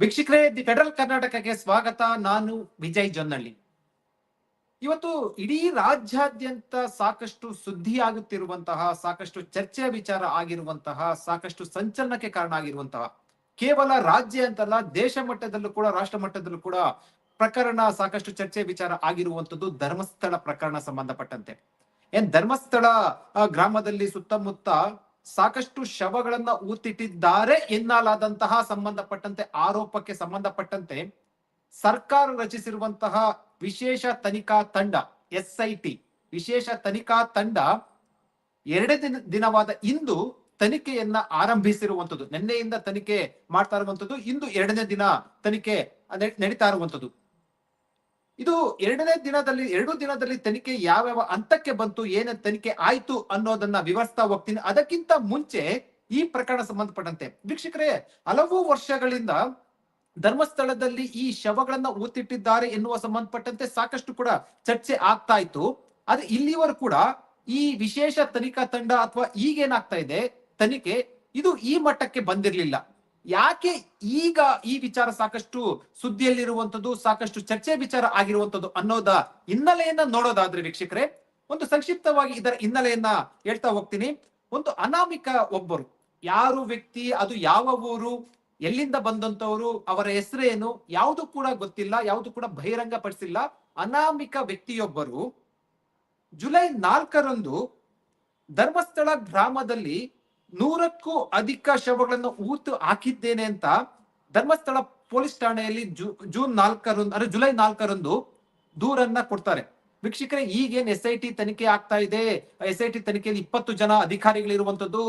ವೀಕ್ಷಕರೇ, the federal ಕರ್ನಾಟಕಕ್ಕೆ ಸ್ವಾಗತ. ನಾನು ವಿಜಯ್ ಜೊನ್ನಳ್ಳಿ. ಇವತ್ತು ಇಡೀ ರಾಜ್ಯಾದ್ಯಂತ ಸಾಕಷ್ಟು ಸುದ್ದಿ ಆಗುತ್ತಿರುವಂತಹ ಸಾಕಷ್ಟು ಚರ್ಚೆಯ ವಿಚಾರ ಆಗಿರುವಂತಹ, ಸಾಕಷ್ಟು ಸಂಚಲನಕ್ಕೆ ಕಾರಣ ಆಗಿರುವಂತಹ, ಕೇವಲ ರಾಜ್ಯ ಅಂತಲ್ಲ, ದೇಶ ಮಟ್ಟದಲ್ಲೂ ಕೂಡ, ರಾಷ್ಟ್ರ ಮಟ್ಟದಲ್ಲೂ ಕೂಡ ಪ್ರಕರಣ, ಸಾಕಷ್ಟು ಚರ್ಚೆ, ವಿಚಾರ ಆಗಿರುವಂತದ್ದು ಧರ್ಮಸ್ಥಳ ಪ್ರಕರಣ ಸಂಬಂಧಪಟ್ಟಂತೆ. ಏನ್ ಧರ್ಮಸ್ಥಳ ಗ್ರಾಮದಲ್ಲಿ ಸುತ್ತಮುತ್ತ ಸಾಕಷ್ಟು ಶವಗಳನ್ನ ಊತಿಟ್ಟಿದ್ದಾರೆ. ಎನ್ನಲಾದಂತಹ ಸಂಬಂಧಪಟ್ಟಂತೆ, ಆರೋಪಕ್ಕೆ ಸಂಬಂಧಪಟ್ಟಂತೆ ಸರ್ಕಾರ ರಚಿಸಿರುವಂತಹ ವಿಶೇಷ ತನಿಖಾ ತಂಡ, ಎಸ್ ಐ ಟಿ, ವಿಶೇಷ ತನಿಖಾ ತಂಡ ಎರಡೇ ದಿನ, ದಿನವಾದ ಇಂದು ತನಿಖೆಯನ್ನ ಆರಂಭಿಸಿರುವಂತದ್ದು ನಿನ್ನೆಯಿಂದ ತನಿಖೆ ಮಾಡ್ತಾ ಇರುವಂತದ್ದು ಇಂದು ಎರಡನೇ ದಿನ ತನಿಖೆ ನಡೆ- ನಡೀತಾ ಇರುವಂತದ್ದು ಇದು ಎರಡನೇ ದಿನದಲ್ಲಿ, ಎರಡು ದಿನದಲ್ಲಿ ತನಿಖೆ ಯಾವ್ಯಾವ ಹಂತಕ್ಕೆ ಬಂತು, ಏನ ತನಿಖೆ ಆಯ್ತು ಅನ್ನೋದನ್ನ ವಿವರಿಸ್ತಾ ಹೋಗ್ತೀನಿ. ಅದಕ್ಕಿಂತ ಮುಂಚೆ ಈ ಪ್ರಕರಣ ಸಂಬಂಧಪಟ್ಟಂತೆ. ವೀಕ್ಷಕರೇ, ಹಲವು ವರ್ಷಗಳಿಂದ ಧರ್ಮಸ್ಥಳದಲ್ಲಿ ಈ ಶವಗಳನ್ನ ಊತಿಟ್ಟಿದ್ದಾರೆ ಎನ್ನುವ ಸಂಬಂಧಪಟ್ಟಂತೆ ಸಾಕಷ್ಟು ಕೂಡ ಚರ್ಚೆ ಆಗ್ತಾ ಇತ್ತು. ಅದು ಇಲ್ಲಿವರು ಕೂಡ ಈ ವಿಶೇಷ ತನಿಖಾ ತಂಡ ಅಥವಾ ಈಗೇನಾಗ್ತಾ ಇದೆ, ತನಿಖೆ ಇದು ಈ ಮಟ್ಟಕ್ಕೆ ಬಂದಿರಲಿಲ್ಲ. ಯಾಕೆ ಈಗ ಈ ವಿಚಾರ ಸಾಕಷ್ಟು ಸುದ್ದಿಯಲ್ಲಿರುವಂತದ್ದು ಸಾಕಷ್ಟು ಚರ್ಚೆ ವಿಚಾರ ಆಗಿರುವಂತದ್ದು ಅನ್ನೋದ ಹಿನ್ನೆಲೆಯನ್ನ ನೋಡೋದಾದ್ರೆ ವೀಕ್ಷಕರೇ, ಒಂದು ಸಂಕ್ಷಿಪ್ತವಾಗಿ ಇದರ ಹಿನ್ನೆಲೆಯನ್ನ ಹೇಳ್ತಾ ಹೋಗ್ತೀನಿ. ಒಂದು ಅನಾಮಿಕ ಒಬ್ಬರು, ಯಾರು ವ್ಯಕ್ತಿ, ಅದು ಯಾವ ಊರು, ಎಲ್ಲಿಂದ ಬಂದಂತವರು ಅವರ ಹೆಸರೇನು, ಯಾವುದು ಕೂಡ ಗೊತ್ತಿಲ್ಲ, ಯಾವುದು ಕೂಡ ಬಹಿರಂಗ ಪಡಿಸಿಲ್ಲ ಅನಾಮಿಕ ವ್ಯಕ್ತಿಯೊಬ್ಬರು ಜುಲೈ ನಾಲ್ಕರಂದು ಧರ್ಮಸ್ಥಳ ಗ್ರಾಮದಲ್ಲಿ ನೂರಕ್ಕೂ ಅಧಿಕ ಶವಗಳನ್ನು ಊತು ಹಾಕಿದ್ದೇನೆ ಅಂತ ಧರ್ಮಸ್ಥಳ ಪೊಲೀಸ್ ಠಾಣೆಯಲ್ಲಿ ಜೂ ಜೂನ್ ನಾಲ್ಕರಂದು ಅಂದ್ರೆ ಜುಲೈ ನಾಲ್ಕರಂದು ದೂರನ್ನ ಕೊಡ್ತಾರೆ. ವೀಕ್ಷಕರೇ ಈಗೇನ್ ಎಸ್ ಐ ಟಿ ತನಿಖೆ ಆಗ್ತಾ ಇದೆ. ಎಸ್ ಐ ಟಿ ತನಿಖೆಯಲ್ಲಿ ಇಪ್ಪತ್ತು ಜನ ಅಧಿಕಾರಿಗಳಿರುವಂತದ್ದು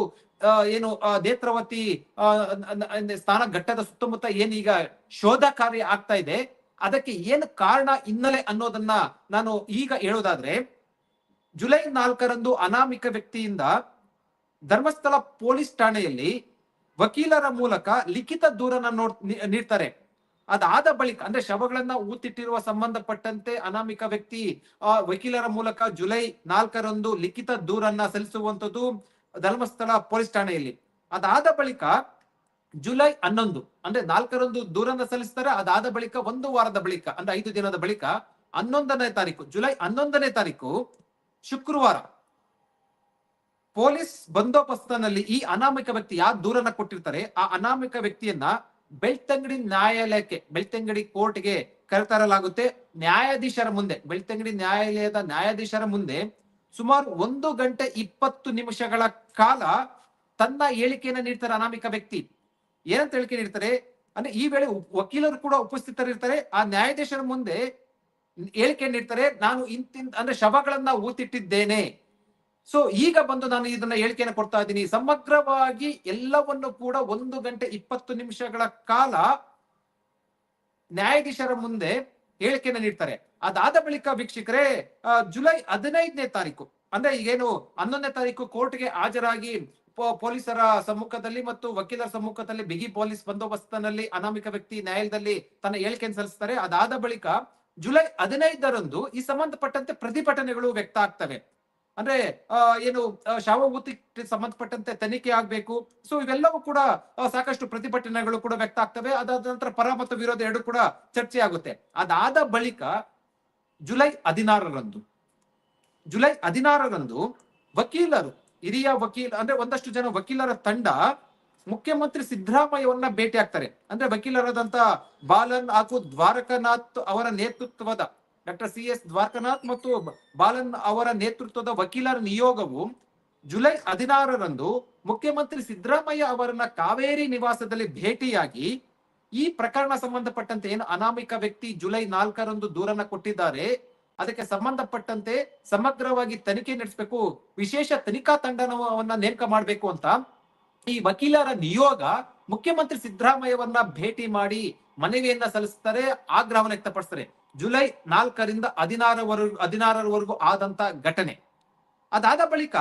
ಏನು ನೇತ್ರಾವತಿ ಆ, ನ- ನ- ಸ್ನಾನ ಘಟ್ಟದ ಸುತ್ತಮುತ್ತ ಏನೀಗ ಶೋಧ ಕಾರ್ಯ ಆಗ್ತಾ ಇದೆ. ಅದಕ್ಕೆ ಏನು ಕಾರಣ ಹಿನ್ನೆಲೆ ಅನ್ನೋದನ್ನ ನಾನು ಈಗ ಹೇಳೋದಾದ್ರೆ ಜುಲೈ ನಾಲ್ಕರಂದು ಅನಾಮಿಕ ವ್ಯಕ್ತಿಯಿಂದ ಧರ್ಮಸ್ಥಳ ಪೊಲೀಸ್ ಠಾಣೆಯಲ್ಲಿ ವಕೀಲರ ಮೂಲಕ ಲಿಖಿತ ದೂರನ್ನ ನೋಡ್ ನೀಡ್ತಾರೆ. ಅದಾದ ಬಳಿಕ, ಅಂದ್ರೆ ಶವಗಳನ್ನ ಊತಿಟ್ಟಿರುವ ಸಂಬಂಧಪಟ್ಟಂತೆ ಅನಾಮಿಕ ವ್ಯಕ್ತಿ ವಕೀಲರ ಮೂಲಕ ಜುಲೈ ನಾಲ್ಕರಂದು ಲಿಖಿತ ದೂರನ್ನ ಸಲ್ಲಿಸುವಂತದ್ದು ಧರ್ಮಸ್ಥಳ ಪೊಲೀಸ್ ಠಾಣೆಯಲ್ಲಿ. ಅದಾದ ಬಳಿಕ ಜುಲೈ ಹನ್ನೊಂದು, ಅಂದ್ರೆ ನಾಲ್ಕರಂದು ದೂರನ್ನ ಸಲ್ಲಿಸ್ತಾರೆ. ಅದಾದ ಬಳಿಕ ಒಂದು ವಾರದ ಬಳಿಕ, ಅಂದ್ರೆ ಐದು ದಿನದ ಬಳಿಕ ಹನ್ನೊಂದನೇ ತಾರೀಕು, ಜುಲೈ ಹನ್ನೊಂದನೇ ತಾರೀಕು ಶುಕ್ರವಾರ ಪೊಲೀಸ್ ಬಂದೋಬಸ್ತ್ನಲ್ಲಿ ಈ ಅನಾಮಿಕ ವ್ಯಕ್ತಿ ಯಾರು ದೂರನ್ನ ಕೊಟ್ಟಿರ್ತಾರೆ, ಆ ಅನಾಮಿಕ ವ್ಯಕ್ತಿಯನ್ನ ಬೆಳ್ತಂಗಡಿ ನ್ಯಾಯಾಲಯಕ್ಕೆ, ಬೆಳ್ತಂಗಡಿ ಕೋರ್ಟ್ಗೆ ಕರೆತರಲಾಗುತ್ತೆ. ನ್ಯಾಯಾಧೀಶರ ಮುಂದೆ, ಬೆಳ್ತಂಗಡಿ ನ್ಯಾಯಾಲಯದ ನ್ಯಾಯಾಧೀಶರ ಮುಂದೆ ಸುಮಾರು ಒಂದು ಗಂಟೆ ಇಪ್ಪತ್ತು ನಿಮಿಷಗಳ ಕಾಲ ತನ್ನ ಹೇಳಿಕೆಯನ್ನ ನೀಡ್ತಾರೆ ಅನಾಮಿಕ ವ್ಯಕ್ತಿ. ಏನಂತ ಹೇಳಿಕೆ ನೀಡ್ತಾರೆ? ಅಂದ್ರೆ ಈ ವೇಳೆ ವಕೀಲರು ಕೂಡ ಉಪಸ್ಥಿತರಿರ್ತಾರೆ. ಆ ನ್ಯಾಯಾಧೀಶರ ಮುಂದೆ ಹೇಳಿಕೆ ನೀಡ್ತಾರೆ, ನಾನು ಇಂತಿಂತ ಅಂದ್ರೆ ಶವಗಳನ್ನ ಊತಿಟ್ಟಿದ್ದೇನೆ. ಸೊ ಈಗ ಬಂದು ನಾನು ಇದನ್ನ ಹೇಳಿಕೆಯನ್ನು ಕೊಡ್ತಾ ಇದ್ದೀನಿ. ಸಮಗ್ರವಾಗಿ ಎಲ್ಲವನ್ನು ಕೂಡ ಒಂದು ಗಂಟೆ ಇಪ್ಪತ್ತು ನಿಮಿಷಗಳ ಕಾಲ ನ್ಯಾಯಾಧೀಶರ ಮುಂದೆ ಹೇಳಿಕೆಯನ್ನು ನೀಡ್ತಾರೆ. ಅದಾದ ಬಳಿಕ ವೀಕ್ಷಕರೇ ಜುಲೈ ಹದಿನೈದನೇ ತಾರೀಕು, ಅಂದ್ರೆ ಈಗೇನು ಹನ್ನೊಂದನೇ ತಾರೀಕು ಕೋರ್ಟ್ಗೆ ಹಾಜರಾಗಿ ಪೊಲೀಸರ ಸಮ್ಮುಖದಲ್ಲಿ ಮತ್ತು ವಕೀಲರ ಸಮ್ಮುಖದಲ್ಲಿ ಬಿಗಿ ಪೊಲೀಸ್ ಬಂದೋಬಸ್ತನಲ್ಲಿ ಅನಾಮಿಕ ವ್ಯಕ್ತಿ ನ್ಯಾಯಾಲಯದಲ್ಲಿ ತನ್ನ ಹೇಳಿಕೆಯನ್ನು ಸಲ್ಲಿಸ್ತಾರೆ. ಅದಾದ ಬಳಿಕ ಜುಲೈ ಹದಿನೈದರಂದು ಈ ಸಂಬಂಧಪಟ್ಟಂತೆ ಪ್ರತಿಭಟನೆಗಳು ವ್ಯಕ್ತ ಆಗ್ತವೆ. ಅಂದ್ರೆ ಏನು ಶಾವಭೂತಿ ಶವ ಸಂಬಂಧಪಟ್ಟಂತೆ ತನಿಖೆ ಆಗ್ಬೇಕು. ಸೊ ಇವೆಲ್ಲವೂ ಕೂಡ ಸಾಕಷ್ಟು ಪ್ರತಿಭಟನೆಗಳು ಕೂಡ ವ್ಯಕ್ತ ಆಗ್ತವೆ. ಅದಾದ ನಂತರ ಪರ ಮತ್ತು ವಿರೋಧ ಎರಡು ಕೂಡ ಚರ್ಚೆ ಆಗುತ್ತೆ. ಅದಾದ ಬಳಿಕ ಜುಲೈ ಹದಿನಾರರಂದು ಜುಲೈ ಹದಿನಾರರಂದು ವಕೀಲರು, ಹಿರಿಯ ವಕೀಲ, ಅಂದ್ರೆ ಒಂದಷ್ಟು ಜನ ವಕೀಲರ ತಂಡ ಮುಖ್ಯಮಂತ್ರಿ ಸಿದ್ದರಾಮಯ್ಯವನ್ನ ಭೇಟಿ ಆಗ್ತಾರೆ. ಅಂದ್ರೆ ವಕೀಲರಾದಂತ ಬಾಲನ್ ಹಾಗೂ ದ್ವಾರಕನಾಥ್ ಅವರ ನೇತೃತ್ವದ ಡಾಕ್ಟರ್ ಸಿ ಎಸ್ ದ್ವಾರಕನಾಥ್ ಮತ್ತು ಬಾಲನ್ ಅವರ ನೇತೃತ್ವದ ವಕೀಲರ ನಿಯೋಗವು ಜುಲೈ ಹದಿನಾರರಂದು ಮುಖ್ಯಮಂತ್ರಿ ಸಿದ್ದರಾಮಯ್ಯ ಅವರನ್ನ ಕಾವೇರಿ ನಿವಾಸದಲ್ಲಿ ಭೇಟಿಯಾಗಿ ಈ ಪ್ರಕರಣ ಸಂಬಂಧಪಟ್ಟಂತೆ ಏನು ಅನಾಮಿಕ ವ್ಯಕ್ತಿ ಜುಲೈ ನಾಲ್ಕರಂದು ದೂರನ್ನ ಕೊಟ್ಟಿದ್ದಾರೆ, ಅದಕ್ಕೆ ಸಂಬಂಧಪಟ್ಟಂತೆ ಸಮಗ್ರವಾಗಿ ತನಿಖೆ ನಡೆಸಬೇಕು, ವಿಶೇಷ ತನಿಖಾ ತಂಡವನ್ನ ನೇಮಕ ಮಾಡಬೇಕು ಅಂತ ಈ ವಕೀಲರ ನಿಯೋಗ ಮುಖ್ಯಮಂತ್ರಿ ಸಿದ್ದರಾಮಯ್ಯವನ್ನ ಭೇಟಿ ಮಾಡಿ ಮನವಿಯನ್ನ ಸಲ್ಲಿಸ್ತಾರೆ, ಆಗ್ರಹವನ್ನು ವ್ಯಕ್ತಪಡಿಸ್ತಾರೆ. ಜುಲೈ ನಾಲ್ಕರಿಂದ ಹದಿನಾರವರೆಗೂ ಹದಿನಾರರವರೆಗೂ ಆದಂತ ಘಟನೆ. ಅದಾದ ಬಳಿಕ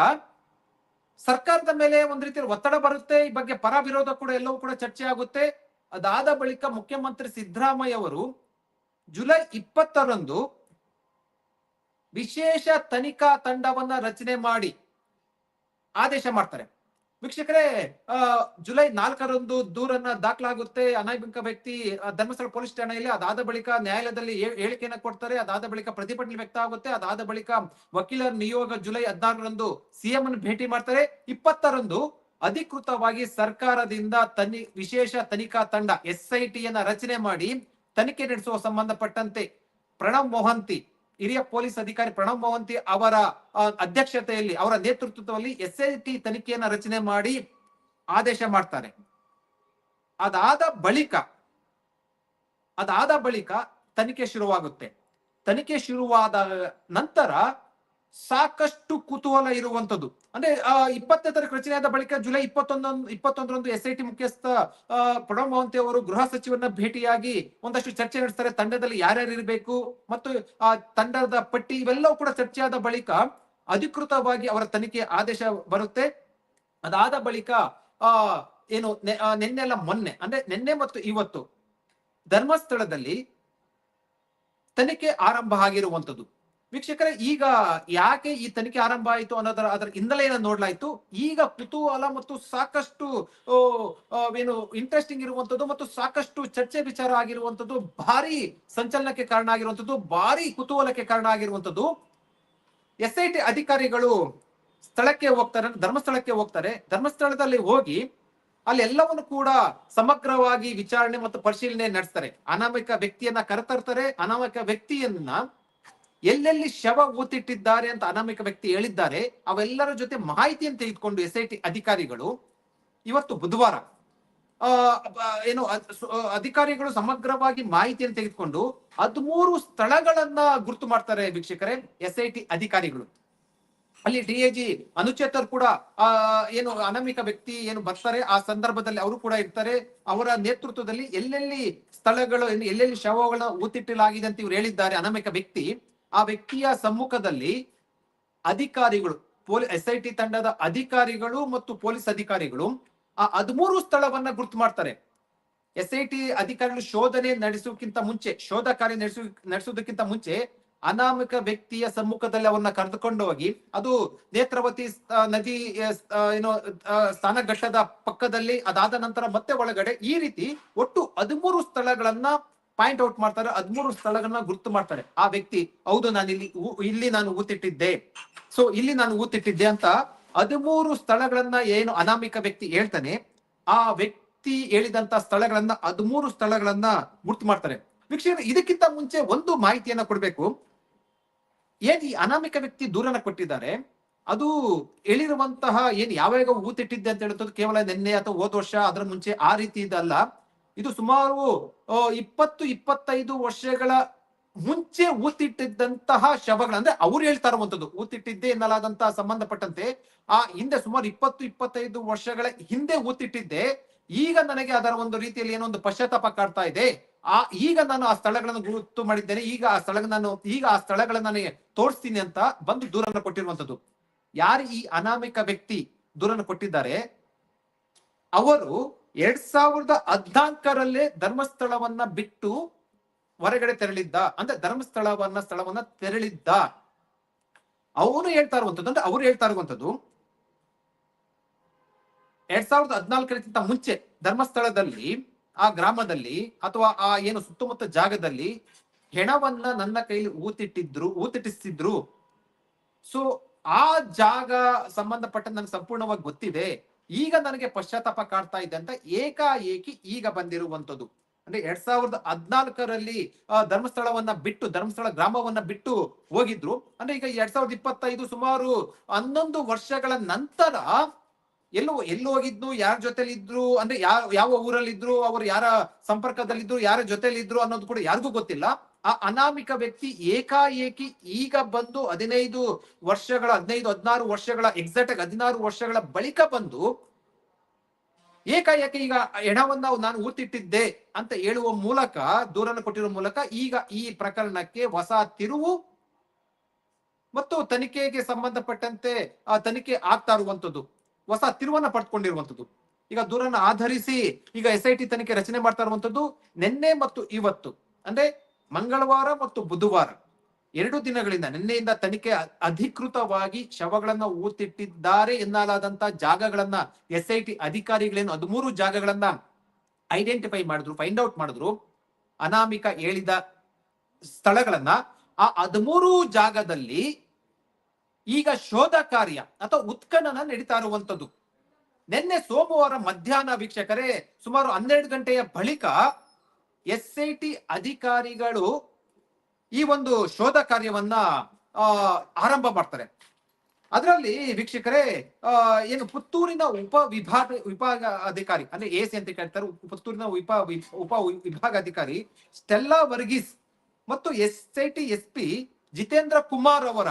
ಸರ್ಕಾರದ ಮೇಲೆ ಒಂದ್ ರೀತಿ ಒತ್ತಡ ಬರುತ್ತೆ, ಈ ಬಗ್ಗೆ ಪರ ವಿರೋಧ ಕೂಡ ಎಲ್ಲವೂ ಕೂಡ ಚರ್ಚೆ ಆಗುತ್ತೆ. ಅದಾದ ಬಳಿಕ ಮುಖ್ಯಮಂತ್ರಿ ಸಿದ್ದರಾಮಯ್ಯ ಅವರು ಜುಲೈ ಇಪ್ಪತ್ತರಂದು ವಿಶೇಷ ತನಿಖಾ ತಂಡವನ್ನ ರಚನೆ ಮಾಡಿ ಆದೇಶ ಮಾಡ್ತಾರೆ. ವೀಕ್ಷಕರೇ ಜುಲೈ ನಾಲ್ಕರಂದು ದೂರನ್ನ ದಾಖಲಾಗುತ್ತೆ. ಅನಾಮಿಕ ವ್ಯಕ್ತಿ ಧರ್ಮಸ್ಥಳ ಪೊಲೀಸ್ ಠಾಣೆಯಲ್ಲಿ ಅದಾದ ಬಳಿಕ ನ್ಯಾಯಾಲಯದಲ್ಲಿ ಹೇಳಿಕೆಯನ್ನು ಹೇಳಿಕೆಯನ್ನ ಕೊಡ್ತಾರೆ. ಅದಾದ ಬಳಿಕ ಪ್ರತಿಭಟನೆ ವ್ಯಕ್ತ ಆಗುತ್ತೆ. ಅದಾದ ಬಳಿಕ ವಕೀಲರ ನಿಯೋಗ ಜುಲೈ ಹದಿನಾರರಂದು ಸಿಎಂ ಅನ್ನು ಭೇಟಿ ಮಾಡ್ತಾರೆ. ಇಪ್ಪತ್ತರಂದು ಅಧಿಕೃತವಾಗಿ ಸರ್ಕಾರದಿಂದ ತನಿ, ವಿಶೇಷ ತನಿಖಾ ತಂಡ, ಎಸ್ ಐ ಟಿಯನ್ನ ರಚನೆ ಮಾಡಿ ತನಿಖೆ ನಡೆಸುವ ಸಂಬಂಧಪಟ್ಟಂತೆ ಪ್ರಣವ್ ಮೊಹಂತಿ ಹಿರಿಯ ಪೊಲೀಸ್ ಅಧಿಕಾರಿ ಪ್ರಣಬ್ ಮೊಹಂತಿ ಅವರ ಅಧ್ಯಕ್ಷತೆಯಲ್ಲಿ, ಅವರ ನೇತೃತ್ವದಲ್ಲಿ ಎಸ್ ಐ ಟಿ ತನಿಖೆಯನ್ನ ರಚನೆ ಮಾಡಿ ಆದೇಶ ಮಾಡ್ತಾರೆ. ಅದಾದ ಬಳಿಕ ಅದಾದ ಬಳಿಕ ತನಿಖೆ ಶುರುವಾಗುತ್ತೆ. ತನಿಖೆ ಶುರುವಾದ ನಂತರ ಸಾಕಷ್ಟು ಕುತೂಹಲ ಇರುವಂತದ್ದು ಅಂದ್ರೆ ಆ, ಇಪ್ಪತ್ತನೇ ತಾರೀಕು ರಚನೆಯಾದ ಬಳಿಕ ಜುಲೈ ಇಪ್ಪತ್ತೊಂದೊಂದು ಇಪ್ಪತ್ತೊಂದರಂದು ಎಸ್ ಐ ಟಿ ಮುಖ್ಯಸ್ಥ ಪ್ರಣವ್ ಮಹಂತಿ ಅವರು ಗೃಹ ಸಚಿವರನ್ನ ಭೇಟಿಯಾಗಿ ಒಂದಷ್ಟು ಚರ್ಚೆ ನಡೆಸ್ತಾರೆ. ತಂಡದಲ್ಲಿ ಯಾರ್ಯಾರು ಇರಬೇಕು ಮತ್ತು ಆ ತಂಡದ ಪಟ್ಟಿ ಇವೆಲ್ಲವೂ ಕೂಡ ಚರ್ಚೆಯಾದ ಬಳಿಕ ಅಧಿಕೃತವಾಗಿ ಅವರ ತನಿಖೆ ಆದೇಶ ಬರುತ್ತೆ. ಅದಾದ ಬಳಿಕ ಆ ಏನು ನಿನ್ನೆ ಅಲ್ಲ ಮೊನ್ನೆ ಅಂದ್ರೆ ನಿನ್ನೆ ಮತ್ತು ಇವತ್ತು ಧರ್ಮಸ್ಥಳದಲ್ಲಿ ತನಿಖೆ ಆರಂಭ ಆಗಿರುವಂತದ್ದು ವೀಕ್ಷಕರೇ, ಈಗ ಯಾಕೆ ಈ ತನಿಖೆ ಆರಂಭ ಆಯಿತು ಅನ್ನೋದರ ಅದರ ಹಿನ್ನೆಲೆಯನ್ನು ನೋಡ್ಲಾಯ್ತು. ಈಗ ಕುತೂಹಲ ಮತ್ತು ಸಾಕಷ್ಟು ಏನು ಇಂಟ್ರೆಸ್ಟಿಂಗ್ ಇರುವಂತದ್ದು ಮತ್ತು ಸಾಕಷ್ಟು ಚರ್ಚೆ ವಿಚಾರ ಆಗಿರುವಂತದ್ದು ಭಾರಿ ಸಂಚಲನಕ್ಕೆ ಕಾರಣ ಆಗಿರುವಂತದ್ದು ಭಾರಿ ಕುತೂಹಲಕ್ಕೆ ಕಾರಣ ಆಗಿರುವಂತದ್ದು ಎಸ್ ಐ ಟಿ ಅಧಿಕಾರಿಗಳು ಸ್ಥಳಕ್ಕೆ ಹೋಗ್ತಾರೆ, ಧರ್ಮಸ್ಥಳಕ್ಕೆ ಹೋಗ್ತಾರೆ. ಧರ್ಮಸ್ಥಳದಲ್ಲಿ ಹೋಗಿ ಅಲ್ಲೆಲ್ಲವನ್ನು ಕೂಡ ಸಮಗ್ರವಾಗಿ ವಿಚಾರಣೆ ಮತ್ತು ಪರಿಶೀಲನೆ ನಡೆಸ್ತಾರೆ. ಅನಾಮಿಕ ವ್ಯಕ್ತಿಯನ್ನ ಕರೆತರ್ತಾರೆ. ಅನಾಮಿಕ ವ್ಯಕ್ತಿಯನ್ನ ಎಲ್ಲೆಲ್ಲಿ ಶವ ಊತಿಟ್ಟಿದ್ದಾರೆ ಅಂತ ಅನಾಮಿಕ ವ್ಯಕ್ತಿ ಹೇಳಿದ್ದಾರೆ, ಅವೆಲ್ಲರ ಜೊತೆ ಮಾಹಿತಿಯನ್ನು ತೆಗೆದುಕೊಂಡು ಎಸ್ ಐ ಟಿ ಅಧಿಕಾರಿಗಳು ಇವತ್ತು ಬುಧವಾರ ಏನು ಅಧಿಕಾರಿಗಳು ಸಮಗ್ರವಾಗಿ ಮಾಹಿತಿಯನ್ನು ತೆಗೆದುಕೊಂಡು ಹದಿಮೂರು ಸ್ಥಳಗಳನ್ನ ಗುರುತು ಮಾಡ್ತಾರೆ ವೀಕ್ಷಕರೇ ಎಸ್ ಐ ಟಿ ಅಧಿಕಾರಿಗಳು. ಅಲ್ಲಿ ಡಿಎಜಿ ಅನುಚೇತರ್ ಕೂಡ, ಆ, ಏನು ಅನಾಮಿಕ ವ್ಯಕ್ತಿ ಏನು ಬರ್ತಾರೆ, ಆ ಸಂದರ್ಭದಲ್ಲಿ ಅವರು ಕೂಡ ಇರ್ತಾರೆ. ಅವರ ನೇತೃತ್ವದಲ್ಲಿ ಎಲ್ಲೆಲ್ಲಿ ಸ್ಥಳಗಳು, ಎಲ್ಲೆಲ್ಲಿ ಶವಗಳನ್ನ ಊತಿಟ್ಟಲಾಗಿದೆ ಅಂತ ಇವ್ರು ಹೇಳಿದ್ದಾರೆ ಅನಾಮಿಕ ವ್ಯಕ್ತಿ. ಆ ವ್ಯಕ್ತಿಯ ಸಮ್ಮುಖದಲ್ಲಿ ಅಧಿಕಾರಿಗಳು ಪೊಲೀಸ್ ಎಸ್ ಐ ಟಿ ತಂಡದ ಅಧಿಕಾರಿಗಳು ಮತ್ತು ಪೊಲೀಸ್ ಅಧಿಕಾರಿಗಳು ಆ ಹದಿಮೂರು ಸ್ಥಳವನ್ನ ಗುರುತು ಮಾಡ್ತಾರೆ. ಎಸ್ ಐ ಟಿ ಅಧಿಕಾರಿಗಳು ಶೋಧನೆ ನಡೆಸೋಕ್ಕಿಂತ ಮುಂಚೆ ಶೋಧ ಕಾರ್ಯ ನಡೆಸ ನಡೆಸೋದಕ್ಕಿಂತ ಮುಂಚೆ ಅನಾಮಿಕ ವ್ಯಕ್ತಿಯ ಸಮ್ಮುಖದಲ್ಲಿ ಅವನ್ನ ಕರೆದುಕೊಂಡು ಹೋಗಿ ಅದು ನೇತ್ರಾವತಿ ನದಿ ಏನು ಆ, ಸ್ನಾನಘಟ್ಟದ ಪಕ್ಕದಲ್ಲಿ ಅದಾದ ನಂತರ ಮತ್ತೆ ಒಳಗಡೆ ಈ ರೀತಿ ಒಟ್ಟು ಹದಿಮೂರು ಸ್ಥಳಗಳನ್ನ ಪಾಯಿಂಟ್ ಔಟ್ ಮಾಡ್ತಾರೆ, ಹದಿಮೂರು ಸ್ಥಳಗಳನ್ನ ಗುರುತು ಮಾಡ್ತಾರೆ. ಆ ವ್ಯಕ್ತಿ, ಹೌದು, ನಾನು ಇಲ್ಲಿ ಇಲ್ಲಿ ನಾನು ಊತಿಟ್ಟಿದ್ದೆ. ಸೊ ಇಲ್ಲಿ ನಾನು ಊತಿಟ್ಟಿದ್ದೆ ಅಂತ ಹದಿಮೂರು ಸ್ಥಳಗಳನ್ನ ಏನು ಅನಾಮಿಕ ವ್ಯಕ್ತಿ ಹೇಳ್ತಾನೆ, ಆ ವ್ಯಕ್ತಿ ಹೇಳಿದಂತ ಸ್ಥಳಗಳನ್ನ, ಹದಿಮೂರು ಸ್ಥಳಗಳನ್ನ ಗುರ್ತು ಮಾಡ್ತಾರೆ. ವೀಕ್ಷಕರು, ಇದಕ್ಕಿಂತ ಮುಂಚೆ ಒಂದು ಮಾಹಿತಿಯನ್ನ ಕೊಡ್ಬೇಕು. ಏನ್ ಈ ಅನಾಮಿಕ ವ್ಯಕ್ತಿ ದೂರನ ಕೊಟ್ಟಿದ್ದಾರೆ, ಅದು ಹೇಳಿರುವಂತಹ ಏನ್ ಯಾವಾಗ ಊತಿಟ್ಟಿದ್ದೆ ಅಂತ ಹೇಳುತ್ತದೆ ಕೇವಲ ನಿನ್ನೆ ಅಥವಾ ಹೋದ ವರ್ಷ, ಅದರ ಮುಂಚೆ ಆ ರೀತಿ ಇದಲ್ಲ. ಇದು ಸುಮಾರು ಇಪ್ಪತ್ತು, ಇಪ್ಪತ್ತೈದು ವರ್ಷಗಳ ಮುಂಚೆ ಊತಿಟ್ಟಿದ್ದಂತಹ ಶವಗಳು. ಅಂದ್ರೆ ಅವ್ರು ಹೇಳ್ತಾ ಇರುವಂತದ್ದು ಊತಿಟ್ಟಿದ್ದೆ ಎನ್ನಲಾದಂತಹ ಸಂಬಂಧಪಟ್ಟಂತೆ, ಆ ಹಿಂದೆ ಸುಮಾರು ಇಪ್ಪತ್ತು, ಇಪ್ಪತ್ತೈದು ವರ್ಷಗಳ ಹಿಂದೆ ಊತಿಟ್ಟಿದ್ದೆ. ಈಗ ನನಗೆ ಅದರ ಒಂದು ರೀತಿಯಲ್ಲಿ ಏನೋ ಒಂದು ಪಶ್ಚಾತ್ತಾಪ ಕಾಡ್ತಾ ಇದೆ. ಆ, ಈಗ ನಾನು ಆ ಸ್ಥಳಗಳನ್ನು ಗುರುತು ಮಾಡಿದ್ದೇನೆ. ಈಗ ಆ ಸ್ಥಳ ನಾನು, ಈಗ ಆ ಸ್ಥಳಗಳನ್ನ ನನಗೆ ತೋರಿಸ್ತೀನಿ ಅಂತ ಬಂದು ದೂರನ್ನು ಕೊಟ್ಟಿರುವಂತದ್ದು ಯಾರು ಈ ಅನಾಮಿಕ ವ್ಯಕ್ತಿ ದೂರನ್ನು ಕೊಟ್ಟಿದ್ದಾರೆ? ಅವರು ಎರಡ್ ಸಾವಿರದ ಹದಿನಾಲ್ಕರಲ್ಲೇ ಧರ್ಮಸ್ಥಳವನ್ನ ಬಿಟ್ಟು ಹೊರಗಡೆ ತೆರಳಿದ್ದ, ಅಂದ್ರೆ ಧರ್ಮಸ್ಥಳವನ್ನ, ಸ್ಥಳವನ್ನ ತೆರಳಿದ್ದ. ಅವನು ಹೇಳ್ತಾ ಇರುವಂತದ್ದು ಅಂದ್ರೆ ಅವ್ರು ಹೇಳ್ತಾ ಇರುವಂತದ್ದು ಎರಡ್ ಸಾವಿರದ ಹದಿನಾಲ್ಕರಕ್ಕಿಂತ ಮುಂಚೆ ಧರ್ಮಸ್ಥಳದಲ್ಲಿ, ಆ ಗ್ರಾಮದಲ್ಲಿ, ಅಥವಾ ಆ ಏನು ಸುತ್ತಮುತ್ತ ಜಾಗದಲ್ಲಿ ಹೆಣವನ್ನ ನನ್ನ ಕೈಲಿ ಊತಿಟ್ಟಿದ್ರು, ಊತಿಟ್ಟಿಸಿದ್ರು. ಸೊ ಆ ಜಾಗ ಸಂಬಂಧಪಟ್ಟ ನನ್ಗೆ ಸಂಪೂರ್ಣವಾಗಿ ಗೊತ್ತಿದೆ. ಈಗ ನನಗೆ ಪಶ್ಚಾತ್ತಾಪ ಕಾಡ್ತಾ ಇದೆ ಅಂತ ಏಕಾಏಕಿ ಈಗ ಬಂದಿರುವಂತದ್ದು ಅಂದ್ರೆ ಎರಡ್ ಸಾವಿರದ ಹದ್ನಾಲ್ಕರಲ್ಲಿ ಧರ್ಮಸ್ಥಳವನ್ನ ಬಿಟ್ಟು, ಧರ್ಮಸ್ಥಳ ಗ್ರಾಮವನ್ನ ಬಿಟ್ಟು ಹೋಗಿದ್ರು. ಅಂದ್ರೆ ಈಗ ಎರಡ್ ಸಾವಿರದ ಇಪ್ಪತ್ತೈದು ಸುಮಾರು ಹನ್ನೊಂದು ವರ್ಷಗಳ ನಂತರ ಎಲ್ಲೋ, ಎಲ್ಲಿ ಹೋಗಿದ್ನು, ಯಾರ ಜೊತೆಲಿ ಇದ್ರು ಅಂದ್ರೆ ಯಾವ ಯಾವ ಊರಲ್ಲಿ ಇದ್ರು ಅವ್ರು ಯಾರ ಸಂಪರ್ಕದಲ್ಲಿದ್ರು, ಯಾರ ಜೊತೆಲಿ ಇದ್ರು ಅನ್ನೋದು ಕೂಡ ಯಾರಿಗೂ ಗೊತ್ತಿಲ್ಲ. ಆ ಅನಾಮಿಕ ವ್ಯಕ್ತಿ ಏಕಾಏಕಿ ಈಗ ಬಂದು ಹದಿನೈದು ವರ್ಷಗಳ, ಹದಿನೈದು, ಹದಿನಾರು ವರ್ಷಗಳ ಎಕ್ಸಾಕ್ಟ್ ಆಗಿ ಹದಿನಾರು ವರ್ಷಗಳ ಬಳಿಕ ಬಂದು ಏಕಾಏಕಿ ಈಗ ಹೆಣವನ್ನ ನಾನು ಊತಿಟ್ಟಿದ್ದೆ ಅಂತ ಹೇಳುವ ಮೂಲಕ, ದೂರನ್ನು ಕೊಟ್ಟಿರುವ ಮೂಲಕ ಈಗ ಈ ಪ್ರಕರಣಕ್ಕೆ ಹೊಸ ತಿರುವು ಮತ್ತು ತನಿಖೆಗೆ ಸಂಬಂಧಪಟ್ಟಂತೆ, ಆ ತನಿಖೆ ಆಗ್ತಾ ಇರುವಂತದ್ದು ಹೊಸ ತಿರುವನ್ನ ಪಡ್ಕೊಂಡಿರುವಂತದ್ದು ಈಗ ದೂರನ್ನು ಆಧರಿಸಿ ಈಗ ಎಸ್ ಐ ಟಿ ತನಿಖೆ ರಚನೆ ಮಾಡ್ತಾ ಇರುವಂತದ್ದು ನಿನ್ನೆ ಮತ್ತು ಇವತ್ತು. ಅಂದ್ರೆ ಮಂಗಳವಾರ ಮತ್ತು ಬುಧವಾರ ಎರಡು ದಿನಗಳಿಂದ ನಿನ್ನೆಯಿಂದ ತನಿಖೆ ಅಧಿಕೃತವಾಗಿ ಶವಗಳನ್ನ ಊತಿಟ್ಟಿದ್ದಾರೆ ಎನ್ನಲಾದಂತ ಜಾಗಗಳನ್ನ ಎಸ್ ಐ ಟಿ ಅಧಿಕಾರಿಗಳೇನು ಹದಿಮೂರು ಜಾಗಗಳನ್ನ ಐಡೆಂಟಿಫೈ ಮಾಡಿದ್ರು ಫೈಂಡ್ ಔಟ್ ಮಾಡಿದ್ರು, ಅನಾಮಿಕ ಹೇಳಿದ ಸ್ಥಳಗಳನ್ನ ಆ ಹದಿಮೂರು ಜಾಗದಲ್ಲಿ ಈಗ ಶೋಧ ಕಾರ್ಯ ಅಥವಾ ಉತ್ಖನನ ನಡೀತಾ ಇರುವಂತದ್ದು. ನಿನ್ನೆ ಸೋಮವಾರ ಮಧ್ಯಾಹ್ನ ವೀಕ್ಷಕರೇ ಸುಮಾರು ಹನ್ನೆರಡು ಗಂಟೆಯ ಬಳಿಕ ಎಸ್ ಐ ಟಿ ಅಧಿಕಾರಿಗಳು ಈ ಒಂದು ಶೋಧ ಕಾರ್ಯವನ್ನ ಆರಂಭ ಮಾಡ್ತಾರೆ. ಅದರಲ್ಲಿ ವೀಕ್ಷಕರೇ ಏನು ಪುತ್ತೂರಿನ ಉಪ ವಿಭಾಗ ವಿಭಾಗ ಅಧಿಕಾರಿ, ಅಂದ್ರೆ ಎ ಸಿ ಅಂತ ಕೇಳ್ತಾರೆ, ಪುತ್ತೂರಿನ ಉಪ ಉಪ ವಿಭಾಗಾಧಿಕಾರಿ ಸ್ಟೆಲ್ಲಾ ವರ್ಗೀಸ್ ಮತ್ತು S I T S P Jitendra Kumar ಅವರ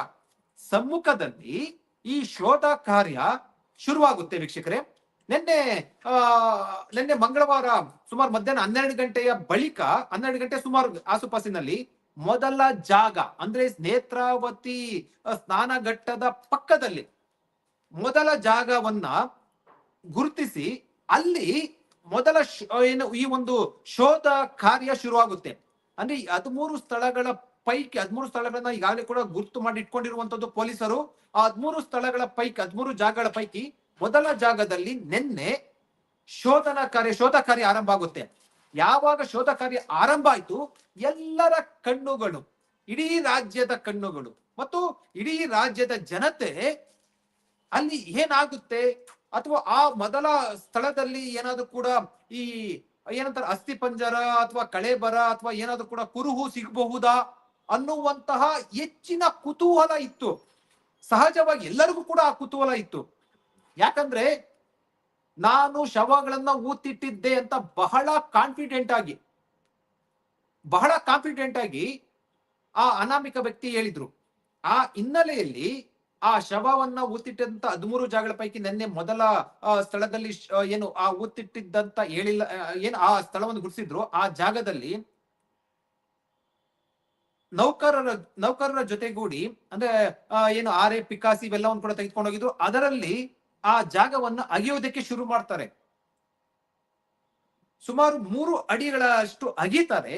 ಸಮ್ಮುಖದಲ್ಲಿ ಈ ಶೋಧ ಕಾರ್ಯ ಶುರುವಾಗುತ್ತೆ ವೀಕ್ಷಕರೇ. ನಿನ್ನೆ ನಿನ್ನೆ ಮಂಗಳವಾರ ಸುಮಾರು ಮಧ್ಯಾಹ್ನ ಹನ್ನೆರಡು ಗಂಟೆಯ ಬಳಿಕ, ಹನ್ನೆರಡು ಗಂಟೆ ಸುಮಾರು ಆಸುಪಾಸಿನಲ್ಲಿ ಮೊದಲ ಜಾಗ, ಅಂದ್ರೆ ನೇತ್ರಾವತಿ ಸ್ನಾನಘಟ್ಟದ ಪಕ್ಕದಲ್ಲಿ ಮೊದಲ ಜಾಗವನ್ನ ಗುರುತಿಸಿ ಅಲ್ಲಿ ಮೊದಲ ಏನು, ಈ ಒಂದು ಶೋಧ ಕಾರ್ಯ ಶುರುವಾಗುತ್ತೆ. ಅಂದ್ರೆ ಹದಿಮೂರು ಸ್ಥಳಗಳ ಪೈಕಿ, ಹದಿಮೂರು ಸ್ಥಳಗಳನ್ನ ಈಗಾಗಲೇ ಕೂಡ ಗುರುತು ಮಾಡಿ ಇಟ್ಕೊಂಡಿರುವಂತದ್ದು ಪೊಲೀಸರು. ಆ ಹದಿಮೂರು ಸ್ಥಳಗಳ ಪೈಕಿ, ಹದಿಮೂರು ಜಾಗಗಳ ಪೈಕಿ ಮೊದಲ ಜಾಗದಲ್ಲಿ ನಿನ್ನೆ ಶೋಧನ ಕಾರ್ಯ, ಶೋಧ ಕಾರ್ಯ ಆರಂಭ ಆಗುತ್ತೆ. ಯಾವಾಗ ಶೋಧ ಕಾರ್ಯ ಆರಂಭ ಆಯ್ತು? ಎಲ್ಲರ ಕಣ್ಣುಗಳು, ಇಡೀ ರಾಜ್ಯದ ಕಣ್ಣುಗಳು. ಮತ್ತು ಇಡೀ ರಾಜ್ಯದ ಜನತೆ ಅಲ್ಲಿ ಏನಾಗುತ್ತೆ? ಅಥವಾ ಆ ಮೊದಲ ಸ್ಥಳದಲ್ಲಿ ಏನಾದ್ರೂ ಕೂಡ ಈ ಏನಂತಾರೆ, ಅಸ್ಥಿ ಪಂಜರ ಅಥವಾ ಕಳೆಬರ ಅಥವಾ ಏನಾದ್ರೂ ಕೂಡ ಕುರುಹು ಸಿಗಬಹುದಾ? ಅನ್ನುವಂತಹ ಹೆಚ್ಚಿನ ಕುತೂಹಲ ಇತ್ತು. ಸಹಜವಾಗಿ ಎಲ್ಲರಿಗೂ ಕೂಡ ಆ ಕುತೂಹಲ ಇತ್ತು. ಯಾಕಂದ್ರೆ ನಾನು ಶವಗಳನ್ನ ಊತಿಟ್ಟಿದ್ದೆ ಅಂತ ಬಹಳ ಕಾನ್ಫಿಡೆಂಟ್ ಆಗಿ, ಬಹಳ ಕಾನ್ಫಿಡೆಂಟ್ ಆಗಿ ಆ ಅನಾಮಿಕ ವ್ಯಕ್ತಿ ಹೇಳಿದ್ರು. ಆ ಹಿನ್ನೆಲೆಯಲ್ಲಿ ಆ ಶವವನ್ನ ಊತಿಟ್ಟಂತ ಹದಿಮೂರು ಜಾಗಗಳ ಪೈಕಿ ನಿನ್ನೆ ಮೊದಲ ಸ್ಥಳದಲ್ಲಿ ಏನು ಆ ಊತಿಟ್ಟಿದ್ದಂತ ಹೇಳಿಲ್ಲ ಏನು ಆ ಸ್ಥಳವನ್ನು ಗುರುತಿಸಿದ್ರು. ಆ ಜಾಗದಲ್ಲಿ ನೌಕರರ ನೌಕರರ ಜೊತೆಗೂಡಿ, ಅಂದ್ರೆ ಏನು ಆರೆ ಪಿಕಾಸಿ ಇವೆಲ್ಲವನ್ನು ಕೂಡ ತೆಗೆದುಕೊಂಡು ಹೋಗಿದ್ರು. ಅದರಲ್ಲಿ ಆ ಜಾಗವನ್ನ ಅಗಿಯೋದಕ್ಕೆ ಶುರು ಮಾಡ್ತಾರೆ. ಸುಮಾರು ಮೂರು ಅಡಿಗಳಷ್ಟು ಅಗೀತಾರೆ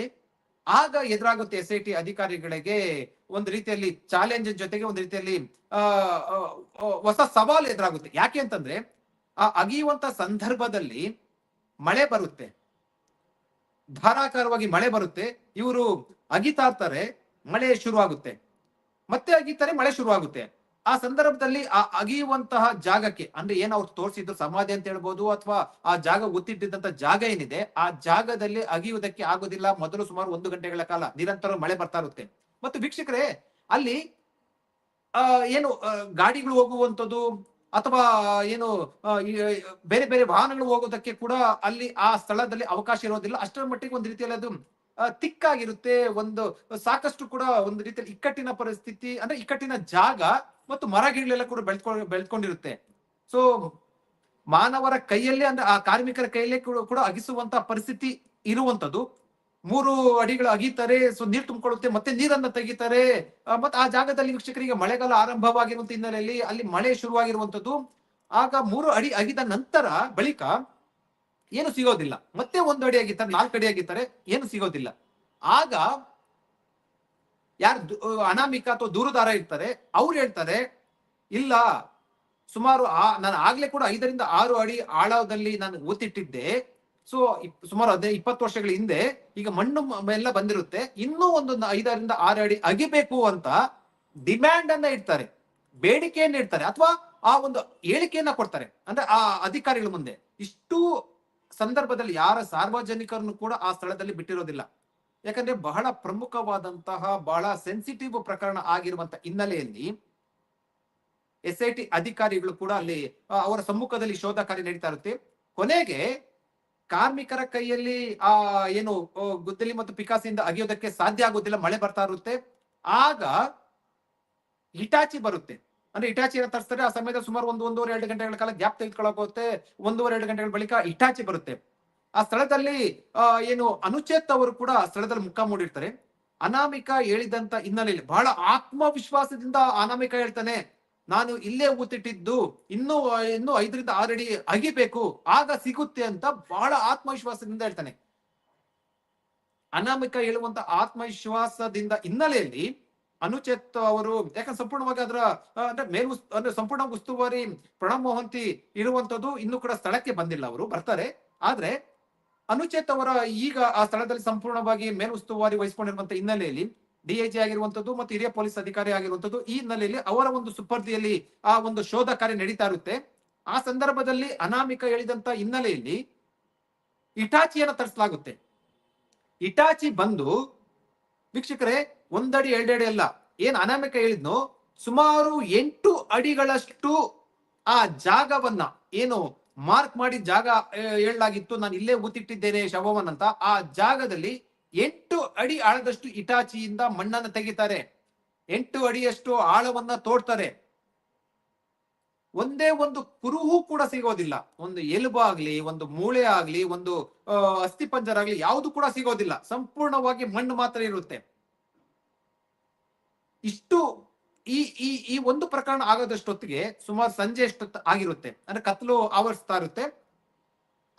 ಆಗ ಎದುರಾಗುತ್ತೆ ಎಸ್ ಐ ಟಿ ಅಧಿಕಾರಿಗಳಿಗೆ ಒಂದು ರೀತಿಯಲ್ಲಿ ಚಾಲೆಂಜ್ ಜೊತೆಗೆ ಒಂದು ರೀತಿಯಲ್ಲಿ ಹೊಸ ಸವಾಲು ಎದುರಾಗುತ್ತೆ. ಯಾಕೆ ಅಂತಂದ್ರೆ, ಆ ಅಗಿಯುವಂತ ಸಂದರ್ಭದಲ್ಲಿ ಮಳೆ ಬರುತ್ತೆ. ಧಾರಾಕಾರವಾಗಿ ಮಳೆ ಬರುತ್ತೆ. ಇವರು ಅಗಿತಾ ಇರ್ತಾರೆ, ಮಳೆ ಶುರುವಾಗುತ್ತೆ. ಮತ್ತೆ ಅಗಿತಾರೆ, ಮಳೆ ಶುರುವಾಗುತ್ತೆ. ಆ ಸಂದರ್ಭದಲ್ಲಿ ಆ ಅಗಿಯುವಂತಹ ಜಾಗಕ್ಕೆ, ಅಂದ್ರೆ ಏನ್ ಅವ್ರು ತೋರಿಸಿದ್ರು ಸಮಾಧಿ ಅಂತ ಹೇಳ್ಬೋದು ಅಥವಾ ಆ ಜಾಗ ಗುತ್ತಿಟ್ಟಿದ್ದಂತ ಜಾಗ ಏನಿದೆ, ಆ ಜಾಗದಲ್ಲಿ ಅಗಿಯುವುದಕ್ಕೆ ಆಗೋದಿಲ್ಲ. ಮೊದಲು ಸುಮಾರು ಒಂದು ಗಂಟೆಗಳ ಕಾಲ ನಿರಂತರ ಮಳೆ ಬರ್ತಾ ಇರುತ್ತೆ. ಮತ್ತು ವೀಕ್ಷಕರೇ, ಅಲ್ಲಿ, ಆ, ಏನು ಗಾಡಿಗಳು ಹೋಗುವಂಥದ್ದು ಅಥವಾ ಏನು ಬೇರೆ ಬೇರೆ ವಾಹನಗಳು ಹೋಗೋದಕ್ಕೆ ಕೂಡ ಅಲ್ಲಿ ಆ ಸ್ಥಳದಲ್ಲಿ ಅವಕಾಶ ಇರೋದಿಲ್ಲ. ಅಷ್ಟರ ಮಟ್ಟಿಗೆ ಒಂದು ರೀತಿಯಲ್ಲಿ ಅದು ತಿಕ್ಕಾಗಿರುತ್ತೆ, ಒಂದು ಸಾಕಷ್ಟು ಕೂಡ ಒಂದು ರೀತಿಯಲ್ಲಿ ಇಕ್ಕಟ್ಟಿನ ಪರಿಸ್ಥಿತಿ, ಅಂದ್ರೆ ಇಕ್ಕಟ್ಟಿನ ಜಾಗ ಮತ್ತು ಮರಗಿಳೆಲ್ಲ ಕೂಡ ಬೆಳ್ಕೊಂಡು ಬೆಳ್ಕೊಂಡಿರುತ್ತೆ. ಸೊ ಮಾನವರ ಕೈಯಲ್ಲೇ ಅಂದ್ರೆ ಆ ಕಾರ್ಮಿಕರ ಕೈಯಲ್ಲೇ ಕೂಡ ಕೂಡ ಅಗಿಸುವಂತ ಪರಿಸ್ಥಿತಿ ಇರುವಂತದ್ದು ಮೂರು ಅಡಿಗಳು ಅಗಿತಾರೆ, ಸೊ ನೀರು ತುಂಬಿಕೊಳ್ಳುತ್ತೆ, ಮತ್ತೆ ನೀರನ್ನ ತೆಗಿತಾರೆ. ಮತ್ತೆ ಆ ಜಾಗದಲ್ಲಿ ವೀಕ್ಷಕರಿಗೆ ಮಳೆಗಾಲ ಆರಂಭವಾಗಿರುವಂತ ಹಿನ್ನೆಲೆಯಲ್ಲಿ ಅಲ್ಲಿ ಮಳೆ ಶುರುವಾಗಿರುವಂತದ್ದು ಆಗ ಮೂರು ಅಡಿ ಅಗಿದ ನಂತರ ಬಳಿಕ ಏನು ಸಿಗೋದಿಲ್ಲ. ಮತ್ತೆ ಒಂದು ಅಡಿ ಆಗಿರ್ತಾರೆ ನಾಲ್ಕು ಅಡಿ ಆಗಿರ್ತಾರೆ ಏನು ಸಿಗೋದಿಲ್ಲ. ಆಗ ಯಾರು ಅನಾಮಿಕ ಅಥವಾ ದೂರುದಾರ ಇರ್ತಾರೆ, ಅವ್ರು ಹೇಳ್ತಾರೆ, ಇಲ್ಲ, ಸುಮಾರು ಆ, ನಾನು ಆಗ್ಲೇ ಕೂಡ ಐದರಿಂದ ಆರು ಅಡಿ ಆಳದಲ್ಲಿ ನಾನು ಊತಿಟ್ಟಿದ್ದೆ ಸೊ ಸುಮಾರು ಅದೇ ಇಪ್ಪತ್ತು ವರ್ಷಗಳ ಹಿಂದೆ ಈಗ ಮಣ್ಣು ಎಲ್ಲ ಬಂದಿರುತ್ತೆ. ಇನ್ನೂ ಒಂದು ಐದರಿಂದ ಆರು ಅಡಿ ಅಗಿಬೇಕು ಅಂತ ಡಿಮ್ಯಾಂಡ್ ಅನ್ನ ಇಡ್ತಾರೆ. ಬೇಡಿಕೆಯನ್ನ ಇಡ್ತಾರೆ. ಅಥವಾ ಆ ಒಂದು ಹೇಳಿಕೆಯನ್ನ ಕೊಡ್ತಾರೆ. ಅಂದ್ರೆ ಆ ಅಧಿಕಾರಿಗಳ ಮುಂದೆ. ಇಷ್ಟು ಸಂದರ್ಭದಲ್ಲಿ ಯಾರ ಸಾರ್ವಜನಿಕರನ್ನು ಕೂಡ ಆ ಸ್ಥಳದಲ್ಲಿ ಬಿಟ್ಟಿರೋದಿಲ್ಲ. ಯಾಕಂದ್ರೆ ಬಹಳ ಪ್ರಮುಖವಾದಂತಹ, ಬಹಳ ಸೆನ್ಸಿಟಿವ್ ಪ್ರಕರಣ ಆಗಿರುವಂತ ಹಿನ್ನೆಲೆಯಲ್ಲಿ ಎಸ್ ಐ ಟಿ ಅಧಿಕಾರಿಗಳು ಕೂಡ ಅಲ್ಲಿ ಅವರ ಸಮ್ಮುಖದಲ್ಲಿ ಶೋಧ ಕಾರ್ಯ ನಡೀತಾ ಇರುತ್ತೆ. ಕೊನೆಗೆ ಕಾರ್ಮಿಕರ ಕೈಯಲ್ಲಿ, ಆ, ಏನು ಗುದ್ದಲಿ ಮತ್ತು ಪಿಕಾಸಿಯಿಂದ ಅಗಿಯೋದಕ್ಕೆ ಸಾಧ್ಯ ಆಗೋದಿಲ್ಲ ಮಳೆ ಬರ್ತಾ ಇರುತ್ತೆ. ಆಗ ಹಿಟಾಚಿ ಬರುತ್ತೆ. ಅಂದ್ರೆ ಇಟಾಚಿನ ತರಿಸ್ತಾರೆ ಆ ಸಮಯದಲ್ಲಿ ಸುಮಾರು ಒಂದು ಒಂದೂವರೆ, ಎರಡು ಗಂಟೆಗಳ ಕಾಲ ಗ್ಯಾಪ್ ಹೋಗುತ್ತೆ. ಒಂದೂವರೆ, ಎರಡು ಗಂಟೆಗಳ ಬಳಿಕ ಇಟಾಚಿ ಬರುತ್ತೆ. ಆ ಸ್ಥಳದಲ್ಲಿ ಏನು ಅನುಚೇತ್ ಅವರು ಕೂಡ ಸ್ಥಳದಲ್ಲಿ ಮುಖ ಮೂಡಿರ್ತಾರೆ. ಅನಾಮಿಕ ಹೇಳಿದಂತ ಹಿನ್ನೆಲೆಯಲ್ಲಿ ಬಹಳ ಆತ್ಮವಿಶ್ವಾಸದಿಂದ ಅನಾಮಿಕ ಹೇಳ್ತಾನೆ, ನಾನು ಇಲ್ಲೇ ಊತಿಟ್ಟಿದ್ದು ಇನ್ನೂ ಇನ್ನೂ ಐದರಿಂದ ಆರು ಅಡಿ ಅಗಿಬೇಕು, ಆಗ ಸಿಗುತ್ತೆ ಅಂತ ಬಹಳ ಆತ್ಮವಿಶ್ವಾಸದಿಂದ ಹೇಳ್ತಾನೆ. ಅನಾಮಿಕ ಹೇಳುವಂತ ಆತ್ಮವಿಶ್ವಾಸದಿಂದ ಹಿನ್ನೆಲೆಯಲ್ಲಿ ಅನುಚೇತ್ ಅವರು, ಯಾಕಂದ್ರೆ ಸಂಪೂರ್ಣವಾಗಿ ಅದರ ಅಂದ್ರೆ ಮೇಲ್ ಅಂದ್ರೆ ಸಂಪೂರ್ಣ ಉಸ್ತುವಾರಿ ಪ್ರಣಬ್ ಮೊಹಂತಿ ಇರುವಂತದ್ದು ಇನ್ನೂ ಕೂಡ ಸ್ಥಳಕ್ಕೆ ಬಂದಿಲ್ಲ ಅವರು, ಬರ್ತಾರೆ. ಆದ್ರೆ ಅನುಚೇತ್ ಅವರ ಈಗ ಆ ಸ್ಥಳದಲ್ಲಿ ಸಂಪೂರ್ಣವಾಗಿ ಮೇಲ್ ಉಸ್ತುವಾರಿ ವಹಿಸಿಕೊಂಡಿರುವಂತ ಹಿನ್ನೆಲೆಯಲ್ಲಿ ಡಿಐಜಿ ಆಗಿರುವಂತದ್ದು ಮತ್ತು ಹಿರಿಯ ಪೊಲೀಸ್ ಅಧಿಕಾರಿ ಆಗಿರುವಂತದ್ದು ಈ ಹಿನ್ನೆಲೆಯಲ್ಲಿ ಅವರ ಒಂದು ಸುಪರ್ದಿಯಲ್ಲಿ ಆ ಒಂದು ಶೋಧ ಕಾರ್ಯ ನಡೀತಾ ಇರುತ್ತೆ. ಆ ಸಂದರ್ಭದಲ್ಲಿ ಅನಾಮಿಕ ಹೇಳಿದಂತ ಹಿನ್ನೆಲೆಯಲ್ಲಿ ಇಟಾಚಿಯನ್ನು ತರಿಸಲಾಗುತ್ತೆ. ಇಟಾಚಿ ಬಂದು, ವೀಕ್ಷಕರೇ ಒಂದಡಿ, ಎರಡೆಡೆ ಅಲ್ಲ. ಏನ್ ಅನಾಮಿಕ ಹೇಳಿದ್ನು? ಸುಮಾರು ಎಂಟು ಅಡಿಗಳಷ್ಟು ಆ ಜಾಗವನ್ನ, ಏನು ಮಾರ್ಕ್ ಮಾಡಿ ಜಾಗ ಹೇಳಲಾಗಿತ್ತು. ನಾನು ಇಲ್ಲೇ ಊತಿಟ್ಟಿದ್ದೇನೆ ಶವವನ್ನಂತ ಆ ಜಾಗದಲ್ಲಿ ಎಂಟು ಅಡಿ ಆಳದಷ್ಟು ಇಟಾಚಿಯಿಂದ ಮಣ್ಣನ್ನು ತೆಗಿತಾರೆ. ಎಂಟು ಅಡಿಯಷ್ಟು ಆಳವನ್ನ ತೋಡ್ತಾರೆ. ಒಂದೇ ಒಂದು ಕುರುಹು ಕೂಡ ಸಿಗೋದಿಲ್ಲ. ಒಂದು ಎಲುಬು ಆಗ್ಲಿ ಒಂದು ಮೂಳೆ ಆಗ್ಲಿ, ಒಂದು ಅಸ್ಥಿ ಅಸ್ಥಿಪಂಜರ ಆಗ್ಲಿ, ಯಾವುದು ಕೂಡ ಸಿಗೋದಿಲ್ಲ. ಸಂಪೂರ್ಣವಾಗಿ ಮಣ್ಣು ಮಾತ್ರ ಇರುತ್ತೆ ಇಷ್ಟು ಈ ಈ ಈ ಒಂದು ಪ್ರಕರಣ ಆಗದಷ್ಟೊತ್ತಿಗೆ ಸುಮಾರು ಸಂಜೆ ಎಷ್ಟೊತ್ತು ಆಗಿರುತ್ತೆ. ಅಂದ್ರೆ ಕತ್ಲು ಆವರಿಸ್ತಾ ಇರುತ್ತೆ.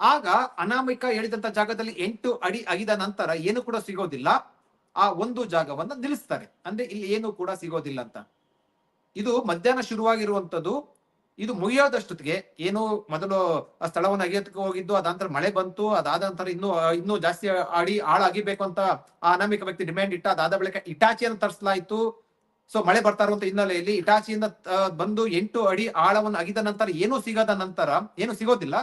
ಆಗ ಅನಾಮಿಕ ಹೇಳಿದಂತ ಜಾಗದಲ್ಲಿ ಎಂಟು ಅಡಿ ಅಗಿದ ನಂತರ ಏನು ಕೂಡ ಸಿಗೋದಿಲ್ಲ. ಆ ಒಂದು ಜಾಗವನ್ನ ನಿಲ್ಲಿಸ್ತಾರೆ. ಅಂದ್ರೆ ಇಲ್ಲಿ ಏನು ಕೂಡ ಸಿಗೋದಿಲ್ಲ ಅಂತ. ಇದು ಮಧ್ಯಾಹ್ನ ಶುರುವಾಗಿರುವಂತದ್ದು ಇದು ಮುಗಿಯೋದಷ್ಟೊತ್ತಿಗೆ ಏನು ಮೊದಲು ಆ ಸ್ಥಳವನ್ನು ಅಗಿಯೋದಕ್ಕೆ ಹೋಗಿದ್ದು ಅದಾಂತರ ಮಳೆ ಬಂತು, ಅದಾದ ನಂತರ ಇನ್ನೂ ಇನ್ನೂ ಜಾಸ್ತಿ ಅಡಿ ಹಾಳಾಗಿಬೇಕು ಅಂತ ಆ ಅನಾಮಿಕ ವ್ಯಕ್ತಿ ಡಿಮ್ಯಾಂಡ್ ಇಟ್ಟ, ಅದಾದ ಬಳಿಕ ಇಟಾಚಿಯನ್ನು ತರಿಸಲಾಯಿತು. ಸೊ ಮಳೆ ಬರ್ತಾ ಇರುವಂತ ಹಿನ್ನೆಲೆಯಲ್ಲಿ ಇಟಾಚಿಯಿಂದ ಬಂದು ಎಂಟು ಅಡಿ ಆಳವನ್ನು ಅಗಿದ ನಂತರ ಏನು ಸಿಗದ ನಂತರ ಏನು ಸಿಗೋದಿಲ್ಲ.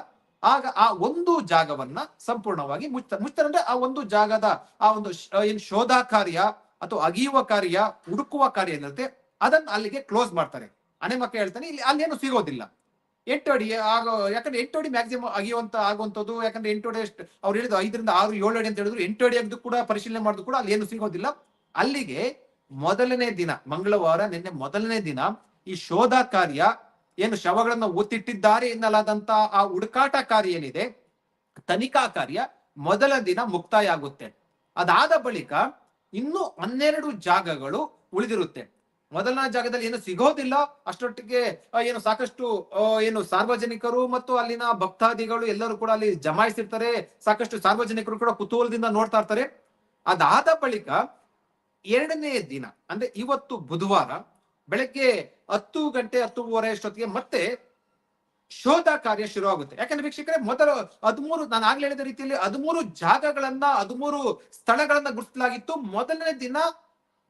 ಆಗ ಆ ಒಂದು ಜಾಗವನ್ನ ಸಂಪೂರ್ಣವಾಗಿ ಮುಚ್ಚ ಮುಚ್ತಾರೆ ಆ ಒಂದು ಜಾಗದ ಆ ಒಂದು ಏನ್ ಶೋಧ ಕಾರ್ಯ ಅಥವಾ ಅಗಿಯುವ ಕಾರ್ಯ, ಹುಡುಕುವ ಕಾರ್ಯ ಏನಿರುತ್ತೆ, ಅದನ್ನ ಅಲ್ಲಿಗೆ ಕ್ಲೋಸ್ ಮಾಡ್ತಾರೆ. ಅನೆ ಮಕ್ಕ ಹೇಳ್ತಾನೆ, ಇಲ್ಲಿ ಅಲ್ಲೇನು ಸಿಗೋದಿಲ್ಲ. ಎಂಟು ಅಡಿ, ಆಗ ಯಾಕಂದ್ರೆ ಎಂಟು ಅಡಿ ಮ್ಯಾಕ್ಸಿಮಮ್ ಅಗಿಯುವಂತ, ಆಗುವಂಥದ್ದು, ಯಾಕಂದ್ರೆ ಎಂಟು ಅಡಿ ಅಷ್ಟು, ಅವ್ರು ಹೇಳಿದ್ರು ಐದರಿಂದ ಆರು, ಏಳು ಅಡಿ ಅಂತ ಹೇಳಿದ್ರು, ಎಂಟು ಅಡಿ ಅಗ್ದು ಕೂಡ, ಪರಿಶೀಲನೆ ಮಾಡಿದ್ರು ಕೂಡ ಅಲ್ಲಿ ಏನು ಸಿಗೋದಿಲ್ಲ. ಅಲ್ಲಿಗೆ ಮೊದಲನೇ ದಿನ, ಮಂಗಳವಾರ ನಿನ್ನೆ ಮೊದಲನೇ ದಿನ ಈ ಶೋಧ ಕಾರ್ಯ ಏನು ಶವಗಳನ್ನ ಒತ್ತಿಟ್ಟಿದ್ದಾರೆ ಎನ್ನಲಾದಂತಹ ಆ ಹುಡುಕಾಟ ಕಾರ್ಯ ಏನಿದೆ? ತನಿಖಾ ಕಾರ್ಯ ಮೊದಲ ದಿನ ಮುಕ್ತಾಯ ಆಗುತ್ತೆ. ಅದಾದ ಬಳಿಕ ಇನ್ನು ಹನ್ನೆರಡು ಜಾಗಗಳು ಉಳಿದಿರುತ್ತೆ. ಮೊದಲನೇ ಜಾಗದಲ್ಲಿ ಏನು ಸಿಗೋದಿಲ್ಲ, ಅಷ್ಟೊಟ್ಟಿಗೆ ಏನು ಸಾಕಷ್ಟು ಏನು ಸಾರ್ವಜನಿಕರು ಮತ್ತು ಅಲ್ಲಿನ ಭಕ್ತಾದಿಗಳು ಎಲ್ಲರೂ ಕೂಡ ಅಲ್ಲಿ ಜಮಾಯಿಸಿರ್ತಾರೆ. ಸಾಕಷ್ಟು ಸಾರ್ವಜನಿಕರು ಕೂಡ ಕುತೂಹಲದಿಂದ ನೋಡ್ತಾ ಇರ್ತಾರೆ. ಅದಾದ ಬಳಿಕ ಎರಡನೇ ದಿನ, ಅಂದ್ರೆ ಇವತ್ತು ಬುಧವಾರ, ಬೆಳಗ್ಗೆ ಹತ್ತು ಗಂಟೆ ಹತ್ತುವರೆ ಅಷ್ಟೊತ್ತಿಗೆ ಮತ್ತೆ ಶೋಧ ಕಾರ್ಯ ಶುರು ಆಗುತ್ತೆ ಯಾಕಂದ್ರೆ ವೀಕ್ಷಕರೇ, ಮೊದಲು ಹದಿಮೂರು, ನಾನು ಆಗ್ಲೇ ಹೇಳಿದ ರೀತಿಯಲ್ಲಿ ಹದಿಮೂರು ಜಾಗಗಳನ್ನ, ಹದಿಮೂರು ಸ್ಥಳಗಳನ್ನ ಗುರುತಿಸಲಾಗಿತ್ತು. ಮೊದಲನೇ ದಿನ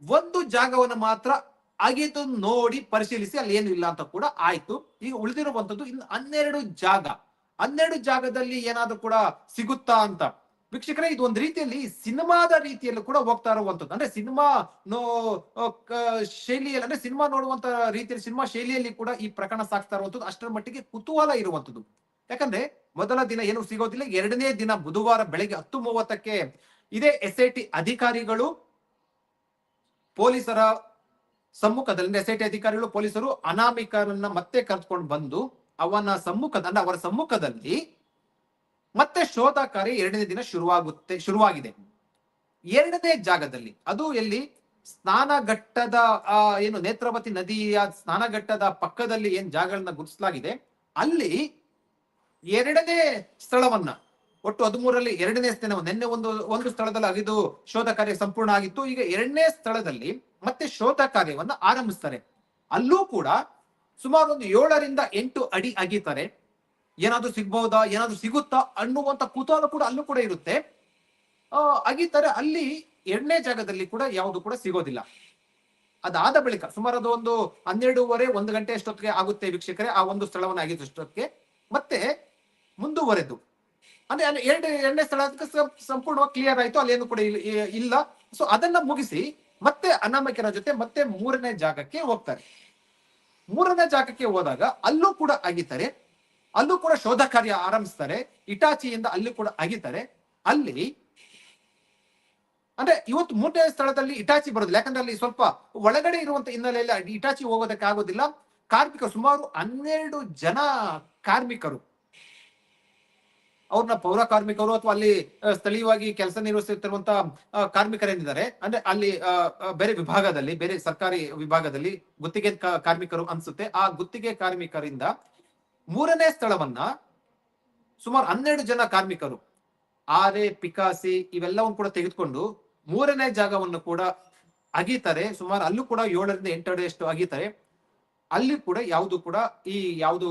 ಒಂದು ಜಾಗವನ್ನು ಮಾತ್ರ ಅಗೆದು ನೋಡಿ ಪರಿಶೀಲಿಸಿ ಅಲ್ಲಿ ಏನು ಇಲ್ಲ ಅಂತ ಕೂಡ ಆಯ್ತು. ಈಗ ಉಳಿದಿರುವಂತದ್ದು ಇನ್ನು ಹನ್ನೆರಡು ಜಾಗ. ಹನ್ನೆರಡು ಜಾಗದಲ್ಲಿ ಏನಾದ್ರೂ ಕೂಡ ಸಿಗುತ್ತಾ ಅಂತ. ವೀಕ್ಷಕರೇ, ಇದು ಒಂದು ರೀತಿಯಲ್ಲಿ ಸಿನಿಮಾದ ರೀತಿಯಲ್ಲೂ ಕೂಡ ಹೋಗ್ತಾ ಇರುವಂತದ್ದು. ಅಂದ್ರೆ ಸಿನಿಮಾ ಶೈಲಿಯಲ್ಲಿ, ಅಂದ್ರೆ ಸಿನಿಮಾ ನೋಡುವಂತ ರೀತಿಯಲ್ಲಿ, ಸಿನಿಮಾ ಶೈಲಿಯಲ್ಲಿ ಕೂಡ ಈ ಪ್ರಕರಣ ಸಾಗ್ತಾ ಇರುವಂತದ್ದು. ಅಷ್ಟರ ಮಟ್ಟಿಗೆ ಕುತೂಹಲ ಇರುವಂತದ್ದು. ಯಾಕಂದ್ರೆ ಮೊದಲ ದಿನ ಏನು ಸಿಗೋದಿಲ್ಲ. ಎರಡನೇ ದಿನ ಬುಧವಾರ ಬೆಳಗ್ಗೆ ಹತ್ತು ಮೂವತ್ತಕ್ಕೆ ಇದೇ ಎಸ್ ಐ ಟಿ ಅಧಿಕಾರಿಗಳು, ಪೊಲೀಸರ ಸಮ್ಮುಖದಲ್ಲಿ ಎಸ್ ಐ ಟಿ ಅಧಿಕಾರಿಗಳು, ಪೊಲೀಸರು ಅನಾಮಿಕರನ್ನ ಮತ್ತೆ ಕರೆದುಕೊಂಡು ಬಂದು ಅವನ ಸಮ್ಮುಖದ ಅವರ ಸಮ್ಮುಖದಲ್ಲಿ ಮತ್ತೆ ಶೋಧ ಕಾರ್ಯ ಎರಡನೇ ದಿನ ಶುರುವಾಗುತ್ತೆ, ಶುರುವಾಗಿದೆ. ಎರಡನೇ ಜಾಗದಲ್ಲಿ, ಅದು ಎಲ್ಲಿ? ಸ್ನಾನಘಟ್ಟದ ಏನು, ನೇತ್ರಾವತಿ ನದಿಯ ಸ್ನಾನಘಟ್ಟದ ಪಕ್ಕದಲ್ಲಿ ಏನ್ ಜಾಗಗಳನ್ನ ಗುರುತಿಸಲಾಗಿದೆ? ಅಲ್ಲಿ ಎರಡನೇ ಸ್ಥಳವನ್ನ, ಒಟ್ಟು ಹದಿಮೂರರಲ್ಲಿ ಎರಡನೇ ಸ್ಥಾನ ನಿನ್ನೆ ಒಂದು ಒಂದು ಸ್ಥಳದಲ್ಲಿ ಅಗಿದು ಶೋಧ ಕಾರ್ಯ ಸಂಪೂರ್ಣ ಆಗಿತ್ತು. ಈಗ ಎರಡನೇ ಸ್ಥಳದಲ್ಲಿ ಮತ್ತೆ ಶೋಧ ಕಾರ್ಯವನ್ನು ಆರಂಭಿಸ್ತಾರೆ. ಅಲ್ಲೂ ಕೂಡ ಸುಮಾರು ಒಂದು ಏಳರಿಂದ ಎಂಟು ಅಡಿ ಅಗಿತಾರೆ. ಏನಾದ್ರೂ ಸಿಗ್ಬಹುದಾ, ಏನಾದ್ರೂ ಸಿಗುತ್ತಾ ಅನ್ನುವಂತ ಕುತೂಹಲ ಕೂಡ ಅಲ್ಲೂ ಕೂಡ ಇರುತ್ತೆ. ಅಗಿತಾರೆ ಅಲ್ಲಿ ಎರಡನೇ ಜಾಗದಲ್ಲಿ ಕೂಡ ಯಾವುದು ಕೂಡ ಸಿಗೋದಿಲ್ಲ. ಅದಾದ ಬಳಿಕ ಸುಮಾರು ಅದು ಒಂದು ಹನ್ನೆರಡೂವರೆ, ಒಂದು ಗಂಟೆ ಅಷ್ಟೊತ್ತಿಗೆ ಆಗುತ್ತೆ ವೀಕ್ಷಕರೇ ಆ ಒಂದು ಸ್ಥಳವನ್ನು ಆಗಿದ್ದಷ್ಟೊತ್ತಿಗೆ. ಮತ್ತೆ ಮುಂದುವರೆದು. ಅಂದ್ರೆ ಎರಡು, ಎರಡನೇ ಸ್ಥಳ ಸಂಪೂರ್ಣವಾಗಿ ಕ್ಲಿಯರ್ ಆಯ್ತು, ಅಲ್ಲೇನು ಕೂಡ ಇಲ್ಲ- ಸೊ ಅದನ್ನ ಮುಗಿಸಿ ಮತ್ತೆ ಅನಾಮಿಕನ ಜೊತೆ ಮತ್ತೆ ಮೂರನೇ ಜಾಗಕ್ಕೆ ಹೋಗ್ತಾರೆ. ಮೂರನೇ ಜಾಗಕ್ಕೆ ಹೋದಾಗ ಅಲ್ಲೂ ಕೂಡ ಅಗಿತಾರೆ ಅಲ್ಲೂ ಕೂಡ ಶೋಧ ಕಾರ್ಯ ಆರಂಭಿಸ್ತಾರೆ. ಇಟಾಚಿಯಿಂದ ಅಲ್ಲಿ ಕೂಡ ಅಗಿತಾರೆ ಅಲ್ಲಿ ಅಂದ್ರೆ ಇವತ್ತು ಮೂರನೇ ಸ್ಥಳದಲ್ಲಿ ಇಟಾಚಿ ಬರೋದಿಲ್ಲ. ಯಾಕಂದ್ರೆ ಅಲ್ಲಿ ಸ್ವಲ್ಪ ಒಳಗಡೆ ಇರುವಂತ ಹಿನ್ನೆಲೆಯಲ್ಲಿ ಇಟಾಚಿ ಹೋಗೋದಕ್ಕೆ ಆಗೋದಿಲ್ಲ. ಕಾರ್ಮಿಕರು ಸುಮಾರು ಹನ್ನೆರಡು ಜನ ಕಾರ್ಮಿಕರು. ಅವ್ರನ್ನ ಪೌರ ಕಾರ್ಮಿಕರು ಅಥವಾ ಅಲ್ಲಿ ಸ್ಥಳೀಯವಾಗಿ ಕೆಲಸ ನಿರ್ವಹಿಸುತ್ತಿರುವಂತ ಕಾರ್ಮಿಕರೇನಿದ್ದಾರೆ. ಅಂದ್ರೆ ಅಲ್ಲಿ ಬೇರೆ ವಿಭಾಗದಲ್ಲಿ, ಬೇರೆ ಸರ್ಕಾರಿ ವಿಭಾಗದಲ್ಲಿ ಗುತ್ತಿಗೆ ಕಾರ್ಮಿಕರು ಅನ್ಸುತ್ತೆ. ಆ ಗುತ್ತಿಗೆ ಕಾರ್ಮಿಕರಿಂದ ಮೂರನೇ ಸ್ಥಳವನ್ನ ಸುಮಾರು ಹನ್ನೆರಡು ಜನ ಕಾರ್ಮಿಕರು, ಆರೆ, ಪಿಕಾಸಿ ಇವೆಲ್ಲವನ್ನು ಕೂಡ ತೆಗೆದುಕೊಂಡು ಮೂರನೇ ಜಾಗವನ್ನು ಕೂಡ ಅಗೀತಾರೆ. ಸುಮಾರು ಅಲ್ಲೂ ಕೂಡ ಏಳರಿಂದ ಎಂಟು ಅಗೀತಾರೆ. ಅಲ್ಲಿ ಕೂಡ ಯಾವುದು ಕೂಡ ಈ ಯಾವುದು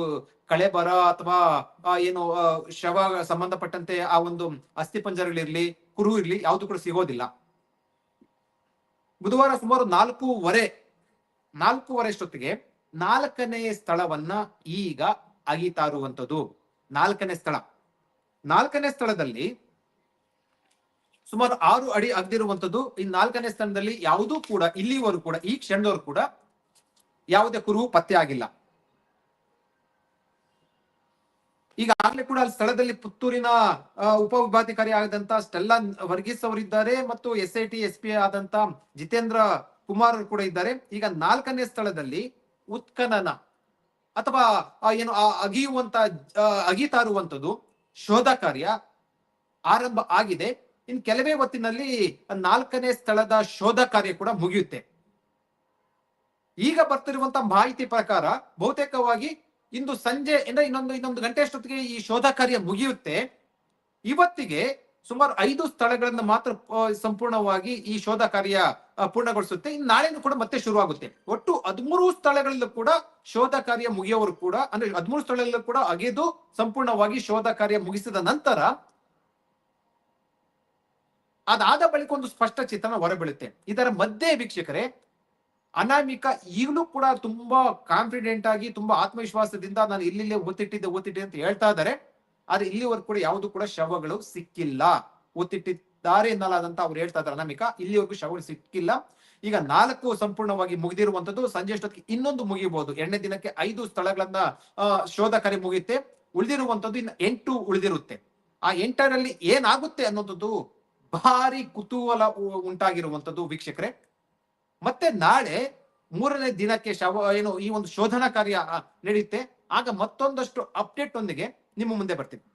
ಕಳೆಬರ ಅಥವಾ ಏನು ಶವ ಸಂಬಂಧಪಟ್ಟಂತೆ ಆ ಒಂದು ಅಸ್ಥಿಪಂಜರಗಳಿರ್ಲಿ ಕುರು ಇರ್ಲಿ, ಯಾವುದು ಕೂಡ ಸಿಗೋದಿಲ್ಲ. ಬುಧವಾರ ಸುಮಾರು ನಾಲ್ಕೂವರೆ ನಾಲ್ಕೂವರೆ ಅಷ್ಟೊತ್ತಿಗೆ ನಾಲ್ಕನೇ ಸ್ಥಳವನ್ನ ಈಗ ಇರುವಂತದ್ದು ನಾಲ್ಕನೇ ಸ್ಥಳ. ನಾಲ್ಕನೇ ಸ್ಥಳದಲ್ಲಿ ಸುಮಾರು ಆರು ಅಡಿ ಅಗ್ದಿರುವಂಥದ್ದು ಈ ನಾಲ್ಕನೇ ಸ್ಥಳದಲ್ಲಿ ಯಾವುದೂ ಕೂಡ ಇಲ್ಲಿವರು ಕೂಡ, ಈ ಕ್ಷಣದವರು ಕೂಡ ಯಾವುದೇ ಕುರುಹು ಪತ್ತೆ ಆಗಿಲ್ಲ. ಈಗಾಗಲೇ ಕೂಡ ಅಲ್ಲಿ ಸ್ಥಳದಲ್ಲಿ ಪುತ್ತೂರಿನ ಉಪ ವಿಭಾಧಿಕಾರಿ ಆದಂತ ಸ್ಟೆಲ್ಲಾ ವರ್ಗೀಸ್ ಅವರಿದ್ದಾರೆ ಮತ್ತು S I T S P ಆದಂತ ಜಿತೇಂದ್ರ ಕುಮಾರ್ ಕೂಡ ಇದ್ದಾರೆ. ಈಗ ನಾಲ್ಕನೇ ಸ್ಥಳದಲ್ಲಿ ಉತ್ಖನನ ಅಥವಾ ಏನು ಆ ಅಗಿಯುವಂತ ಆ, ಅಗಿತಾ ಶೋಧ ಕಾರ್ಯ ಆರಂಭ ಆಗಿದೆ. ಇನ್ ಕೆಲವೇ ಹೊತ್ತಿನಲ್ಲಿ ನಾಲ್ಕನೇ ಸ್ಥಳದ ಶೋಧ ಕಾರ್ಯ ಕೂಡ ಮುಗಿಯುತ್ತೆ. ಈಗ ಬರ್ತಿರುವಂತ ಮಾಹಿತಿ ಪ್ರಕಾರ ಬಹುತೇಕವಾಗಿ ಇಂದು ಸಂಜೆ ಅಂದ್ರೆ ಇನ್ನೊಂದು ಇನ್ನೊಂದು ಗಂಟೆ ಅಷ್ಟೊತ್ತಿಗೆ ಈ ಶೋಧ ಕಾರ್ಯ ಮುಗಿಯುತ್ತೆ. ಇವತ್ತಿಗೆ ಸುಮಾರು ಐದು ಸ್ಥಳಗಳನ್ನ ಮಾತ್ರ ಸಂಪೂರ್ಣವಾಗಿ ಈ ಶೋಧ ಕಾರ್ಯ ಪೂರ್ಣಗೊಳಿಸುತ್ತೆ. ಇನ್ನು ನಾಳೆನೂ ಕೂಡ ಮತ್ತೆ ಶುರುವಾಗುತ್ತೆ. ಒಟ್ಟು ಹದಿಮೂರು ಸ್ಥಳಗಳಲ್ಲೂ ಕೂಡ ಶೋಧ ಕಾರ್ಯ ಮುಗಿಯೋರು ಕೂಡ, ಅಂದ್ರೆ ಹದಿಮೂರು ಸ್ಥಳಗಳಲ್ಲೂ ಕೂಡ ಅಗೆದು ಸಂಪೂರ್ಣವಾಗಿ ಶೋಧ ಕಾರ್ಯ ಮುಗಿಸಿದ ನಂತರ ಅದಾದ ಬಳಿಕ ಒಂದು ಸ್ಪಷ್ಟ ಚಿತ್ರಣ ಹೊರಬೀಳುತ್ತೆ. ಇದರ ಮಧ್ಯೆ ವೀಕ್ಷಕರೇ, ಅನಾಮಿಕ ಈಗಲೂ ಕೂಡ ತುಂಬಾ ಕಾನ್ಫಿಡೆಂಟ್ ಆಗಿ, ತುಂಬಾ ಆತ್ಮವಿಶ್ವಾಸದಿಂದ ನಾನು ಇಲ್ಲಿಲ್ಲೇ ಓತಿಟ್ಟಿದ್ದೆ ಓತಿಟ್ಟಿದ್ದೆ ಅಂತ ಹೇಳ್ತಾ ಇದ್ದಾರೆ. ಆದ್ರೆ ಇಲ್ಲಿವರೆಗೂ ಕೂಡ ಯಾವುದು ಕೂಡ ಶವಗಳು ಸಿಕ್ಕಿಲ್ಲ. ಒತ್ತಿಟ್ಟಿದ್ದಾರೆ ಎನ್ನಲಾದಂತ ಅವ್ರು ಹೇಳ್ತಾ ಇದ್ದಾರೆ ಅನಾಮಿಕ. ಇಲ್ಲಿವರೆಗೂ ಶವಗಳು ಸಿಕ್ಕಿಲ್ಲ. ಈಗ ನಾಲ್ಕು ಸಂಪೂರ್ಣವಾಗಿ ಮುಗಿದಿರುವಂತದ್ದು ಸಂಜೆ ಅಷ್ಟೊತ್ತಿಗೆ ಇನ್ನೊಂದು ಮುಗಿಬಹುದು ಎರಡನೇ ದಿನಕ್ಕೆ ಐದು ಸ್ಥಳಗಳನ್ನ ಶೋಧ ಕಾರ್ಯ ಮುಗಿಯುತ್ತೆ. ಉಳಿದಿರುವಂತದ್ದು ಇನ್ನು ಎಂಟು ಉಳಿದಿರುತ್ತೆ. ಆ ಎಂಟರಲ್ಲಿ ಏನಾಗುತ್ತೆ ಅನ್ನೋದ್ದು ಭಾರಿ ಕುತೂಹಲ ಉಂಟಾಗಿರುವಂತದ್ದು ವೀಕ್ಷಕರೇ. ಮತ್ತೆ ನಾಳೆ ಮೂರನೇ ದಿನಕ್ಕೆ ಶವ, ಏನು ಈ ಒಂದು ಶೋಧನಾ ಕಾರ್ಯ ನಡೆಯುತ್ತೆ. ಆಗ ಮತ್ತೊಂದಷ್ಟು ಅಪ್ಡೇಟ್ ಒಂದಿಗೆ ನಿಮ್ಮ ಮುಂದೆ ಬರ್ತೀನಿ.